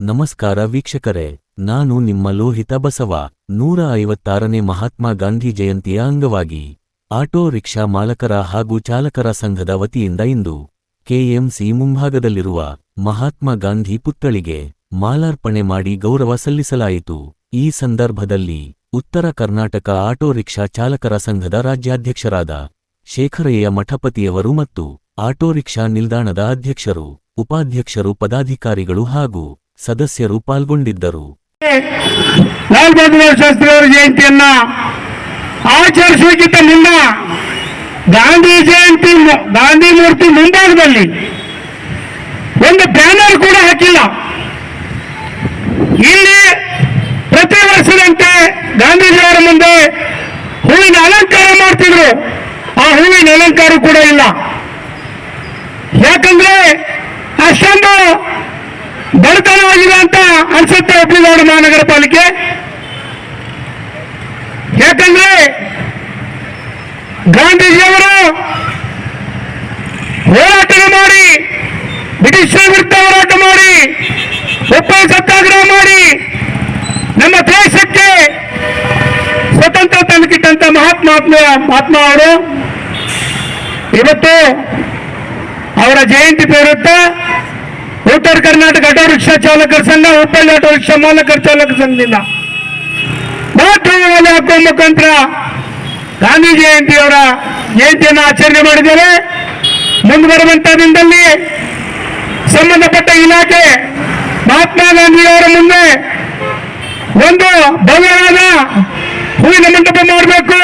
ನಮಸ್ಕಾರ ವೀಕ್ಷಕರೇ, ನಾನು ನಿಮ್ಮ ಲೋಹಿತ ಬಸವ, ನೂರ ಐವತ್ತಾರನೇ ಮಹಾತ್ಮ ಗಾಂಧಿ ಜಯಂತಿಯ ಅಂಗವಾಗಿ, ಆಟೋ ರಿಕ್ಷಾ ಮಾಲಕರ ಹಾಗೂ ಚಾಲಕರ ಸಂಘದ ವತಿಯಿಂದ ಇಂದು, ಕೆಎಂಸಿ ಮುಂಭಾಗದಲ್ಲಿರುವ ಮಹಾತ್ಮ ಗಾಂಧಿ ಪುತ್ಥಳಿಗೆ ಮಾಲಾರ್ಪಣೆ ಮಾಡಿ ಗೌರವ ಸಲ್ಲಿಸಲಾಯಿತು. ಈ ಸಂದರ್ಭದಲ್ಲಿ ಉತ್ತರ ಕರ್ನಾಟಕ ಆಟೋ ರಿಕ್ಷಾ ಚಾಲಕರ ಸಂಘದ ರಾಜ್ಯಾಧ್ಯಕ್ಷರಾದ ಶೇಖರಯ್ಯ ಮಠಪತಿಯವರು ಮತ್ತು ಆಟೋ ರಿಕ್ಷಾ ನಿಲ್ದಾಣದ ಅಧ್ಯಕ್ಷರು, ಉಪಾಧ್ಯಕ್ಷರು, ಪದಾಧಿಕಾರಿಗಳು ಹಾಗೂ ಸದಸ್ಯರು ಪಾಲ್ಗೊಂಡಿದ್ದರು. ಶಾಸ್ತ್ರಿಯವರ ಜಯಂತಿಯನ್ನ ಆಚರಿಸುವುದಕ್ಕಿಂತ ಮುನ್ನ ಗಾಂಧಿ ಜಯಂತಿ ಗಾಂಧಿ ಮೂರ್ತಿ ಮುಂಭಾಗದಲ್ಲಿ ಒಂದು ಬ್ಯಾನರ್ ಕೂಡ ಹಾಕಿಲ್ಲ. ಇಲ್ಲಿ ಪ್ರತಿ ವರ್ಷದಂತೆ ಗಾಂಧೀಜಿಯವರ ಮುಂದೆ ಹೂವಿನ ಅಲಂಕಾರ ಮಾಡ್ತಿದ್ರು. ಆ ಹೂವಿನ ಅಲಂಕಾರ ಕೂಡ ಇಲ್ಲ. ಯಾಕಂದ್ರೆ ಅಷ್ಟೊಂದು ಬಡತನವಾಗಿದೆ ಅಂತ ಅನ್ಸುತ್ತೆ ಹುಬ್ಳಿಗೌಡ ಮಹಾನಗರ ಪಾಲಿಕೆ ಯಾಕಂದ್ರೆ ಗಾಂಧೀಜಿಯವರು ಹೋರಾಟ ಮಾಡಿ, ಬ್ರಿಟಿಷರ ವಿರುದ್ಧ ಹೋರಾಟ ಮಾಡಿ, ಒಪ್ಪಂದ ಸತ್ಯಾಗ್ರಹ ಮಾಡಿ, ನಮ್ಮ ದೇಶಕ್ಕೆ ಸ್ವತಂತ್ರ ತಂದುಕಿಟ್ಟಂತ ಮಹಾತ್ಮ ಮಹಾತ್ಮ ಅವರು ಇವತ್ತು ಅವರ ಜಯಂತಿ ಪ್ರಯುಕ್ತ ಉತ್ತರ ಕರ್ನಾಟಕ ಆಟೋ ರಿಕ್ಷಾ ಚಾಲಕರ ಸಂಘ ಹುಬ್ಬಳ್ಳಿ ಆಟೋ ರಿಕ್ಷಾ ಮಾಲಕರ ಚಾಲಕ ಸಂಘದಿಂದ. ಮಹತ್ವದಲ್ಲಿ ಹಾಕುವ ಮುಖಾಂತರ ಗಾಂಧಿ ಜಯಂತಿಯವರ ಜಯಂತಿಯನ್ನು ಆಚರಣೆ ಮಾಡಿದ್ದೇವೆ ಮುಂದೆ ಬರುವಂತ ದಿನದಲ್ಲಿ ಸಂಬಂಧಪಟ್ಟ ಇಲಾಖೆ ಮಹಾತ್ಮ ಗಾಂಧಿಯವರ ಮುಂದೆ ಒಂದು ಭವ್ಯವಾದ ಹೂವಿನ ಮಂಟಪ ಮಾಡಬೇಕು.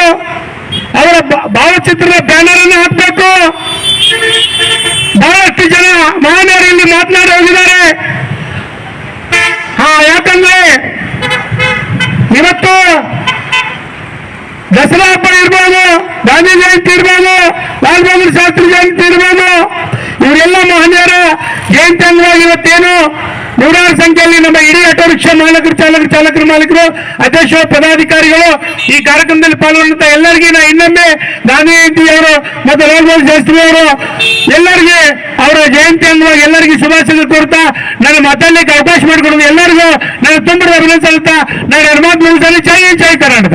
ಅವರ ಭಾವಚಿತ್ರದ ಬ್ಯಾನರ್ ಅನ್ನು ಹಾಕಬೇಕು. ಬಹಳಷ್ಟು ಜನ ಮಹಾನವರು ಇಲ್ಲಿ ಮಾತನಾಡಿ ಹೋಗಿದ್ದಾರೆ ಹಾ ಯಾಕಂದ್ರೆ ಇವತ್ತು ದಸರಾ ಹಬ್ಬ ಇರ್ಬೋದು, ಗಾಂಧಿ ಜಯಂತಿ ಇರ್ಬೋದು, ಲಾಲ್ ಬಹದ್ದೂರ್ ಶಾಸ್ತ್ರಿ ಜಯಂತಿ ಇರ್ಬೋದು. ಇವರೆಲ್ಲ ಮಹನೀಯರ, ಜಯಂತಿ ಅಂಗವಾಗಿ ಇವತ್ತೇನು ನೂರಾರು ಸಂಖ್ಯೆಯಲ್ಲಿ ನಮ್ಮ ಇಡೀ ಆಟೋ ರಿಕ್ಷಾ ಮಾಲಕರು, ಚಾಲಕರು, ಚಾಲಕರ, ಮಾಲೀಕರು ಅಧ್ಯಕ್ಷರು ಪದಾಧಿಕಾರಿಗಳು ಈ ಕಾರ್ಯಕ್ರಮದಲ್ಲಿ ಪಾಲ್ಗೊಂಡಂತ ಎಲ್ಲರಿಗೂ ನಾ ಇನ್ನೊಮ್ಮೆ ಗಾಂಧಿ ಜಯಂತಿ ಅವರು ಮತ್ತು ಲಾಲ್ ಬಹದ್ದೂರ್ ಶಾಸ್ತ್ರಿ ಅವರು ಎಲ್ಲರಿಗೆ ಅವರ ಜಯಂತಿ ಅಂಗವಾಗಿ ಎಲ್ಲರಿಗೂ ಶುಭಾಶಯ ಕೋರ್ತಾ, ನನ್ನ ಮಾತಾಡ್ಲಿಕ್ಕೆ ಅವಕಾಶ ಮಾಡಿಕೊಡೋದು ಎಲ್ಲರಿಗೂ ನನ್ನ ತುಂಬ ಅಭಿನಂದಿಸುತ್ತಾ ನಾನು ನಿಲ್ಸಲ್ಲಿ ಜೈ ಜೈ ಕರ್ನಾಟಕ.